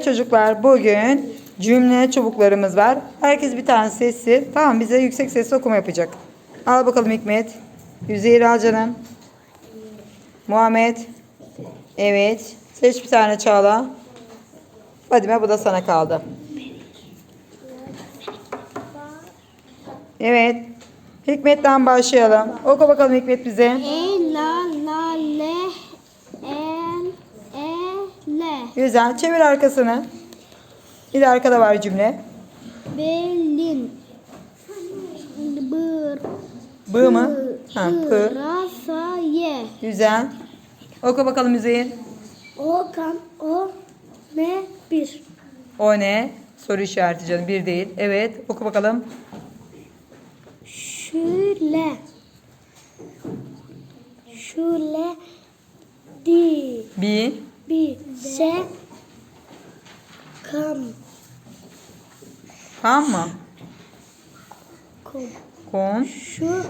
Evet çocuklar bugün cümle çubuklarımız var. Herkes bir tane sessiz. Tamam bize yüksek sesle okuma yapacak. Al bakalım Hikmet. Üzeyir al canım. Muhammed. Evet. Seç bir tane Çağla. Fadime bu da sana kaldı. Evet. Hikmet'ten başlayalım. Oku bakalım Hikmet bize. E Güzel. Çevir arkasını. Bir de arkada var cümle. belin bır Bı mı? Ha, pı. rasa ye Güzel. Oku bakalım Üzeyir. Okan o ne bir O ne? Soru işareti canım. Bir değil. Evet. Oku bakalım. şöyle şöyle di Bir. bi se kam Kam mı? kom Kom. şu